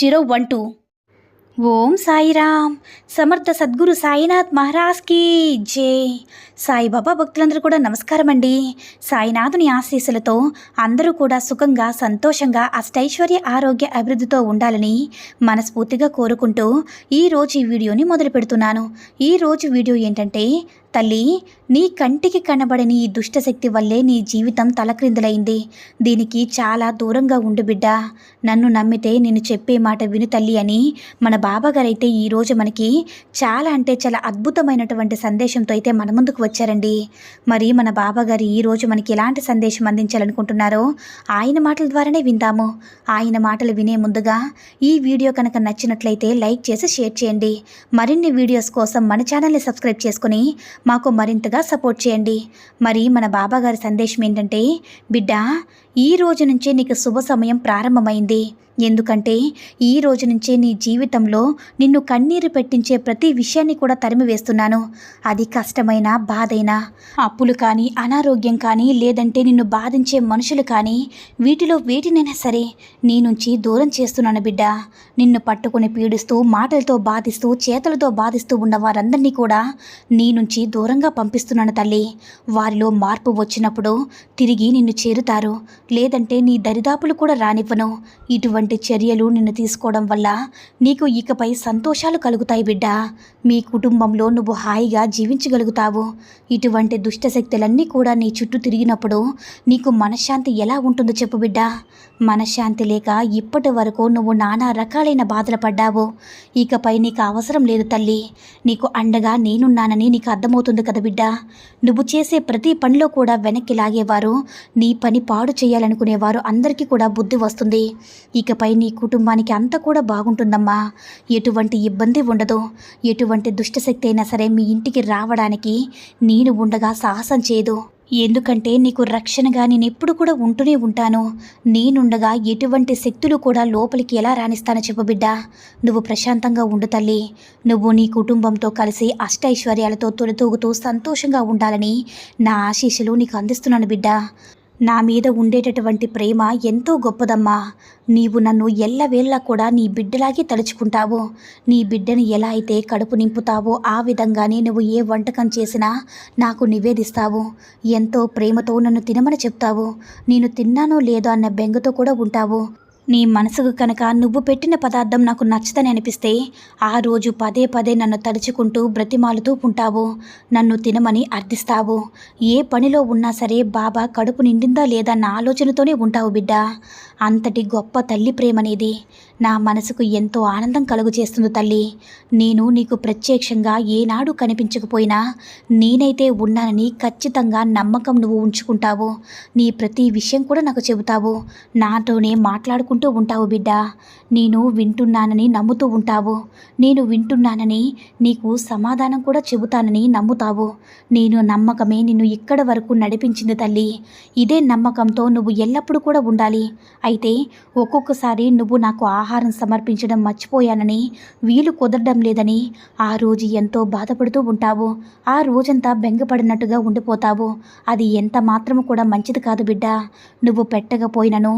zero one two. Om Sairam. Samarth Sadguru Sainath మహారాజ్కి జై. సాయిబాబా భక్తులందరూ కూడా నమస్కారం అండి సాయినాథుని ఆశీస్సులతో అందరూ కూడా సుఖంగా సంతోషంగా అష్టైశ్వర్య ఆరోగ్య అభివృద్ధితో ఉండాలని మనస్ఫూర్తిగా కోరుకుంటూ ఈరోజు ఈ వీడియోని మొదలు పెడుతున్నాను ఈరోజు వీడియో ఏంటంటే తల్లి నీ కంటికి కనబడని ఈ దుష్టశక్తి వల్లే నీ జీవితం తలక్రిందులైంది. దీనికి చాలా దూరంగా ఉండు బిడ్డ. నన్ను నమ్మితే నేను చెప్పే మాట విను తల్లి అని మన బాబాగారైతే ఈరోజు మనకి చాలా అంటే చాలా అద్భుతమైనటువంటి సందేశంతో అయితే మన ముందుకు వచ్చారండి. మరి మన బాబాగారు ఈరోజు మనకి ఎలాంటి సందేశం అందించాలనుకుంటున్నారో ఆయన మాటల ద్వారానే విందాము. ఆయన మాటలు వినే ముందుగా ఈ వీడియో కనుక నచ్చినట్లయితే లైక్ చేసి షేర్ చేయండి. మరిన్ని వీడియోస్ కోసం మన ఛానల్ని సబ్స్క్రైబ్ చేసుకుని మాకు మరింతగా సపోర్ట్ చేయండి. మరి మన బాబాగారి సందేశం ఏంటంటే బిడ్డ ఈ రోజు నుంచే నీకు శుభ సమయం ప్రారంభమైంది. ఎందుకంటే ఈ రోజు నుంచే నీ జీవితంలో నిన్ను కన్నీరు పెట్టించే ప్రతి విషయాన్ని కూడా తరిమి వేస్తున్నాను అది కష్టమైనా బాధైనా అప్పులు కానీ అనారోగ్యం కానీ లేదంటే నిన్ను బాధించే మనుషులు కానీ వీటిలో వేటినైనా సరే నీ నుంచి దూరం చేస్తున్నాను బిడ్డ. నిన్ను పట్టుకుని పీడిస్తూ మాటలతో బాధిస్తూ చేతులతో బాధిస్తూ ఉన్న వారందరినీ కూడా నీ నుంచి దూరంగా పంపిస్తున్నాను తల్లి. వారిలో మార్పు వచ్చినప్పుడు తిరిగి నిన్ను చేరుతారు. లేదంటే నీ దరిదాపులు కూడా రానివ్వను. ఇటువంటి చర్యలు నిన్ను తీసుకోవడం వల్ల నీకు ఇకపై సంతోషాలు కలుగుతాయి బిడ్డ. మీ కుటుంబంలో నువ్వు హాయిగా జీవించగలుగుతావు. ఇటువంటి దుష్టశక్తులన్నీ కూడా నీ చుట్టూ తిరిగినప్పుడు నీకు మనశ్శాంతి ఎలా ఉంటుందో చెప్పు బిడ్డ. మనశ్శాంతి లేక ఇప్పటి వరకు నువ్వు నానా రకాలైన బాధలు పడ్డావు. ఇకపై నీకు అవసరం లేదు తల్లి. నీకు అండగా నేనున్నానని నీకు అర్థమవుతుంది కదా బిడ్డ. నువ్వు చేసే ప్రతి పనిలో కూడా వెనక్కి లాగేవారు నీ పని పాడు చేయాలనుకునేవారు అందరికీ కూడా బుద్ధి వస్తుంది. ఇక ఇకపై నీ కుటుంబానికి అంతా కూడా బాగుంటుందమ్మా. ఎటువంటి ఇబ్బంది ఉండదు. ఎటువంటి దుష్టశక్తి అయినా సరే మీ ఇంటికి రావడానికి నేను ఉండగా సాహసం చేయదు. ఎందుకంటే నీకు రక్షణగా నేను ఎప్పుడు కూడా ఉంటూనే ఉంటాను. నేనుండగా ఎటువంటి శక్తులు కూడా లోపలికి ఎలా రాణిస్తానో చెప్పు బిడ్డ. నువ్వు ప్రశాంతంగా ఉండు తల్లి. నువ్వు నీ కుటుంబంతో కలిసి అష్టైశ్వర్యాలతో తొలితూగుతూ సంతోషంగా ఉండాలని నా ఆశీస్సులు నీకు అందిస్తున్నాను బిడ్డ. నా మీద ఉండేటటువంటి ప్రేమ ఎంతో గొప్పదమ్మా. నీవు నన్ను ఎల్లవేళ్ళ కూడా నీ బిడ్డలాగే తలుచుకుంటావు. నీ బిడ్డను ఎలా అయితే కడుపు నింపుతావో ఆ విధంగానే నువ్వు ఏ వంటకం చేసినా నాకు నివేదిస్తావు. ఎంతో ప్రేమతో నన్ను తినమని చెప్తావు. నేను తిన్నానో లేదో అన్న బెంగతో కూడా ఉంటావు. నీ మనసుకు కనుక నువ్వు పెట్టిన పదార్థం నాకు నచ్చదని అనిపిస్తే ఆ రోజు పదే పదే నన్ను తలుచుకుంటూ బ్రతిమాలుతూ ఉంటావు. నన్ను తినమని అర్థిస్తావు. ఏ పనిలో ఉన్నా సరే బాబా కడుపు నిండిందా లేదా నా ఆలోచనతోనే ఉంటావు బిడ్డ. అంతటి గొప్ప తల్లి ప్రేమనేది నా మనసుకు ఎంతో ఆనందం కలుగు చేస్తుంది తల్లి. నేను నీకు ప్రత్యక్షంగా ఏనాడు కనిపించకపోయినా నేనైతే ఉన్నానని ఖచ్చితంగా నమ్మకం నువ్వు ఉంచుకుంటావు. నీ ప్రతి విషయం కూడా నాకు చెబుతావు. నాతోనే మాట్లాడుకుంటూ ఉంటావు బిడ్డ. నేను వింటున్నానని నమ్ముతూ ఉంటావు. నేను వింటున్నానని నీకు సమాధానం కూడా చెబుతానని నమ్ముతావు. నేను నమ్మకమే నిన్ను ఇక్కడ వరకు నడిపించింది తల్లి. ఇదే నమ్మకంతో నువ్వు ఎల్లప్పుడూ కూడా ఉండాలి. అయితే ఒక్కొక్కసారి నువ్వు నాకు ఆహారం సమర్పించడం మర్చిపోయానని వీలు కుదరడం లేదని ఆ రోజు ఎంతో బాధపడుతూ ఉంటావు. ఆ రోజంతా బెంగపడినట్టుగా ఉండిపోతావు. అది ఎంత మాత్రము కూడా మంచిది కాదు బిడ్డ. నువ్వు పెట్టకపోయినను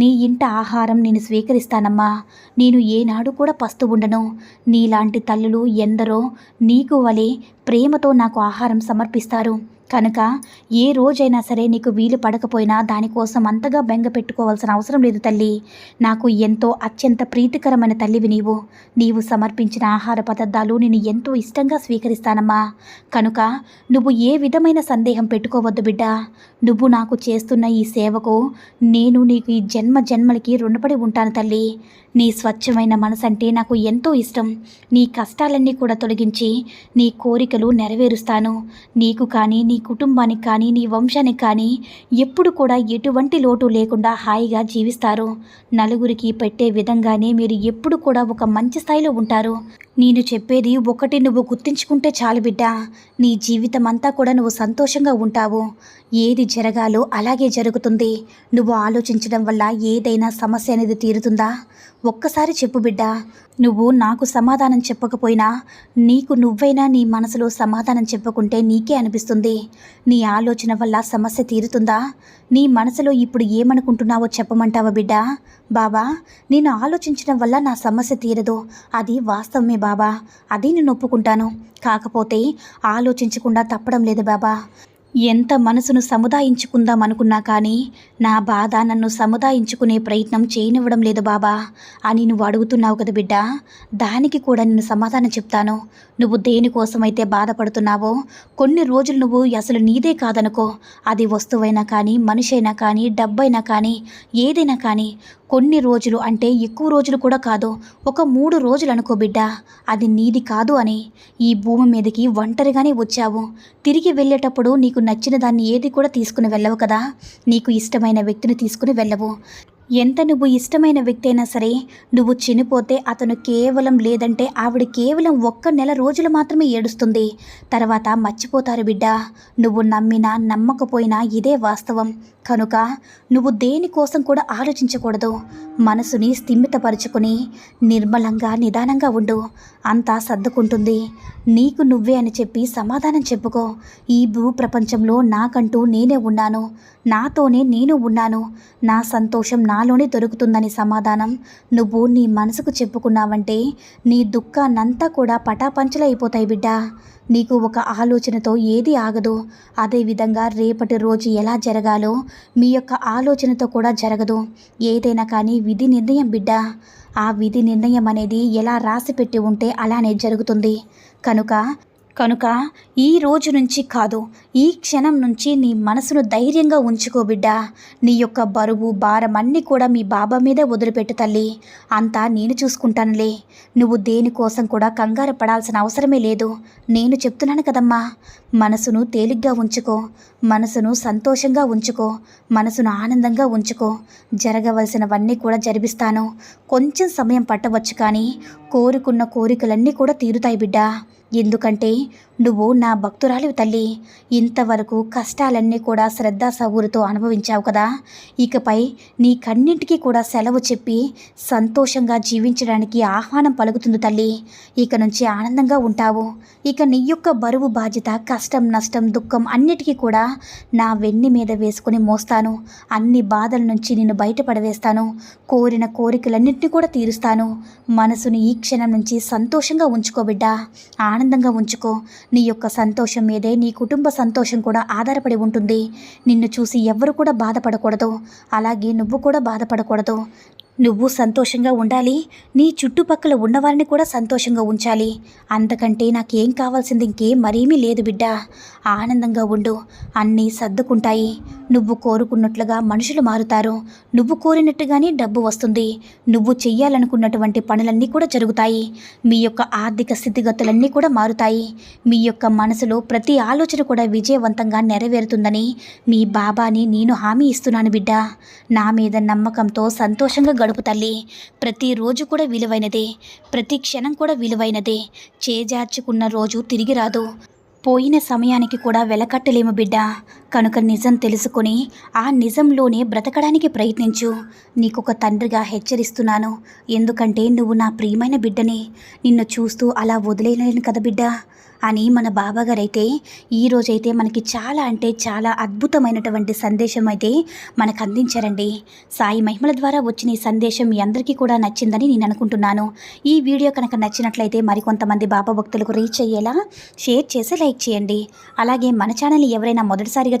నీ ఇంట ఆహారం నేను స్వీకరిస్తానమ్మా. నేను ఏనాడు కూడా పస్తు ఉండను. నీలాంటి తల్లులు ఎందరో నీకు వలె ప్రేమతో నాకు ఆహారం సమర్పిస్తారు. కనుక ఏ రోజైనా సరే నీకు వీలు పడకపోయినా దానికోసం అంతగా బెంగ పెట్టుకోవాల్సిన అవసరం లేదు తల్లి. నాకు ఎంతో అత్యంత ప్రీతికరమైన తల్లివి నీవు. నీవు సమర్పించిన ఆహార పదార్థాలు నేను ఎంతో ఇష్టంగా స్వీకరిస్తానమ్మా. కనుక నువ్వు ఏ విధమైన సందేహం పెట్టుకోవద్దు బిడ్డ. నువ్వు నాకు చేస్తున్న ఈ సేవకు నేను నీకు ఈ జన్మ జన్మలకి రుణపడి ఉంటాను తల్లి. నీ స్వచ్ఛమైన మనసంటే నాకు ఎంతో ఇష్టం. నీ కష్టాలన్నీ కూడా తొలగించి నీ కోరికలు నెరవేరుస్తాను. నీకు కానీ నీ కుటుంబానికి కానీ నీ వంశానికి కానీ ఎప్పుడు కూడా ఎటువంటి లోటు లేకుండా హాయిగా జీవిస్తారు. నలుగురికి పెట్టే విధంగానే మీరు ఎప్పుడు కూడా ఒక మంచి స్థాయిలో ఉంటారు. నేను చెప్పేది ఒకటి నువ్వు గుర్తించుకుంటే చాలు బిడ్డ. నీ జీవితం అంతా కూడా నువ్వు సంతోషంగా ఉంటావు. ఏది జరగాలో అలాగే జరుగుతుంది. నువ్వు ఆలోచించడం వల్ల ఏదైనా సమస్య అనేది తీరుతుందా? ఒక్కసారి చెప్పు బిడ్డ. నువ్వు నాకు సమాధానం చెప్పకపోయినా నీకు నువ్వైనా నీ మనసులో సమాధానం చెప్పుకుంటే నీకే అనిపిస్తుంది. నీ ఆలోచన వల్ల సమస్య తీరుతుందా? నీ మనసులో ఇప్పుడు ఏమనుకుంటున్నావో చెప్పమంటావా బిడ్డ? బాబా నేను ఆలోచించడం వల్ల నా సమస్య తీరదు. అది వాస్తవమే బాబా. అది నేను ఒప్పుకుంటాను కాకపోతే ఆలోచించకుండా తప్పడం లేదు బాబా. ఎంత మనసును సముదాయించుకుందాం అనుకున్నా కానీ నా బాధ నన్ను సముదాయించుకునే ప్రయత్నం చేయనివ్వడం లేదు బాబా అని నువ్వు అడుగుతున్నావు కదా బిడ్డ. దానికి కూడా నేను సమాధానం చెప్తాను. నువ్వు దేనికోసమైతే బాధపడుతున్నావో కొన్ని రోజులు నువ్వు అసలు నీదే కాదనుకో. అది వస్తువైనా కానీ మనిషైనా కానీ డబ్బైనా కానీ ఏదైనా కానీ కొన్ని రోజులు అంటే ఎక్కువ రోజులు కూడా కాదు ఒక మూడు రోజులు అనుకో బిడ్డ. అది నీది కాదు అని ఈ భూమి మీదకి ఒంటరిగానే వచ్చావు. తిరిగి వెళ్ళేటప్పుడు నీకు నచ్చిన దాన్ని ఏది కూడా తీసుకుని వెళ్ళవు కదా. నీకు ఇష్టమైన వ్యక్తిని తీసుకుని వెళ్ళవు. ఎంత నువ్వు ఇష్టమైన వ్యక్తి అయినా సరే నువ్వు చనిపోతే అతను కేవలం లేదంటే ఆవిడ కేవలం ఒక్క నెల రోజులు మాత్రమే ఏడుస్తుంది. తర్వాత మర్చిపోతారు బిడ్డ. నువ్వు నమ్మినా నమ్మకపోయినా ఇదే వాస్తవం. కనుక నువ్వు దేనికోసం కూడా ఆలోచించకూడదు. మనసుని స్థిమితపరుచుకుని నిర్మలంగా నిదానంగా ఉండు. అంతా సర్దుకుంటుంది. నీకు నువ్వే అని చెప్పి సమాధానం చెప్పుకో. ఈ భూ ప్రపంచంలో నాకంటూ నేనే ఉన్నాను. నాతోనే నేను ఉన్నాను. నా సంతోషం నా నాలోనే దొరుకుతుందని సమాధానం. నువ్వు నీ మనసుకు చెప్పుకున్నావంటే నీ దుఃఖాన్నంతా కూడా పటాపంచలైపోతాయి బిడ్డ. నీకు ఒక ఆలోచనతో ఏది ఆగదు. అదేవిధంగా రేపటి రోజు ఎలా జరగాలో మీ యొక్క ఆలోచనతో కూడా జరగదు. ఏదైనా కానీ విధి నిర్ణయం బిడ్డ. ఆ విధి నిర్ణయం అనేది ఎలా రాసిపెట్టి ఉంటే అలానే జరుగుతుంది. కనుక కనుక ఈ రోజు నుంచి కాదు ఈ క్షణం నుంచి నీ మనసును ధైర్యంగా ఉంచుకో బిడ్డా. నీ యొక్క బరువు భారం అన్నీ కూడా మీ బాబా మీదే వదిలిపెట్టు తల్లి. అంతా నేను చూసుకుంటానులే. నువ్వు దేనికోసం కూడా కంగారు పడాల్సిన అవసరమే లేదు. నేను చెప్తున్నాను కదమ్మా మనసును తేలిగ్గా ఉంచుకో మనసును సంతోషంగా ఉంచుకో మనసును ఆనందంగా ఉంచుకో. జరగవలసినవన్నీ కూడా జరిపిస్తాను. కొంచెం సమయం పట్టవచ్చు కానీ కోరుకున్న కోరికలన్నీ కూడా తీరుతాయి బిడ్డా. ఎందుకంటే నువ్వు నా భక్తురాలివి తల్లి. ఇంతవరకు కష్టాలన్నీ కూడా శ్రద్ధా సవురుతో అనుభవించావు కదా. ఇకపై నీ కన్నింటికి కూడా సెలవు చెప్పి సంతోషంగా జీవించడానికి ఆహ్వానం పలుకుతుంది తల్లి. ఇక నుంచి ఆనందంగా ఉంటావు. ఇక నీ యొక్క బరువు బాధ్యత కష్టం నష్టం దుఃఖం అన్నిటికీ కూడా నా వెన్ని మీద వేసుకుని మోస్తాను. అన్ని బాధల నుంచి నిన్ను బయటపడవేస్తాను. కోరిన కోరికలన్నింటినీ కూడా తీరుస్తాను. మనసుని ఈ క్షణం నుంచి సంతోషంగా ఉంచుకో బిడ్డ. ఆనందంగా ఉంచుకో. నీ యొక్క సంతోషం మీదే నీ కుటుంబ సంతోషం కూడా ఆధారపడి ఉంటుంది. నిన్ను చూసి ఎవ్వరు కూడా బాధపడకూడదు. అలాగే నువ్వు కూడా బాధపడకూడదు. నువ్వు సంతోషంగా ఉండాలి. నీ చుట్టుపక్కల ఉన్నవారిని కూడా సంతోషంగా ఉంచాలి. అంతకంటే నాకేం కావాల్సింది ఇంకేం మరేమీ లేదు బిడ్డ. ఆనందంగా ఉండు. అన్నీ సర్దుకుంటాయి. నువ్వు కోరుకున్నట్లుగా మనుషులు మారుతారు. నువ్వు కోరినట్టుగానే డబ్బు వస్తుంది. నువ్వు చెయ్యాలనుకున్నటువంటి పనులన్నీ కూడా జరుగుతాయి. మీ యొక్క ఆర్థిక స్థితిగతులన్నీ కూడా మారుతాయి. మీ యొక్క మనసులో ప్రతి ఆలోచన కూడా విజయవంతంగా నెరవేరుతుందని మీ బాబాని నేను హామీ ఇస్తున్నాను బిడ్డ. నా మీద నమ్మకంతో సంతోషంగా గడుపు తల్లి. ప్రతిరోజు కూడా విలువైనదే. ప్రతి క్షణం కూడా విలువైనదే. చేజార్చుకున్న రోజు తిరిగి రాదు. పోయిన సమయానికి కూడా వెలకట్టలేము బిడ్డ. కనుక నిజం తెలుసుకొని ఆ నిజంలోనే బ్రతకడానికి ప్రయత్నించు. నీకొక తండ్రిగా హెచ్చరిస్తున్నాను. ఎందుకంటే నువ్వు నా ప్రియమైన బిడ్డని. నిన్ను చూస్తూ అలా వదిలేయలేను కదా బిడ్డ. అని మన బాబాగారైతే ఈరోజైతే మనకి చాలా అంటే చాలా అద్భుతమైనటువంటి సందేశం అయితే మనకు అందించారండి. సాయి మహిమల ద్వారా వచ్చిన ఈ సందేశం మీ అందరికీ కూడా నచ్చిందని నేను అనుకుంటున్నాను. ఈ వీడియో కనుక నచ్చినట్లయితే మరికొంతమంది బాబా భక్తులకు రీచ్ అయ్యేలా షేర్ చేసి లైక్ చేయండి. అలాగే మన ఛానల్ ఎవరైనా మొదటిసారిగా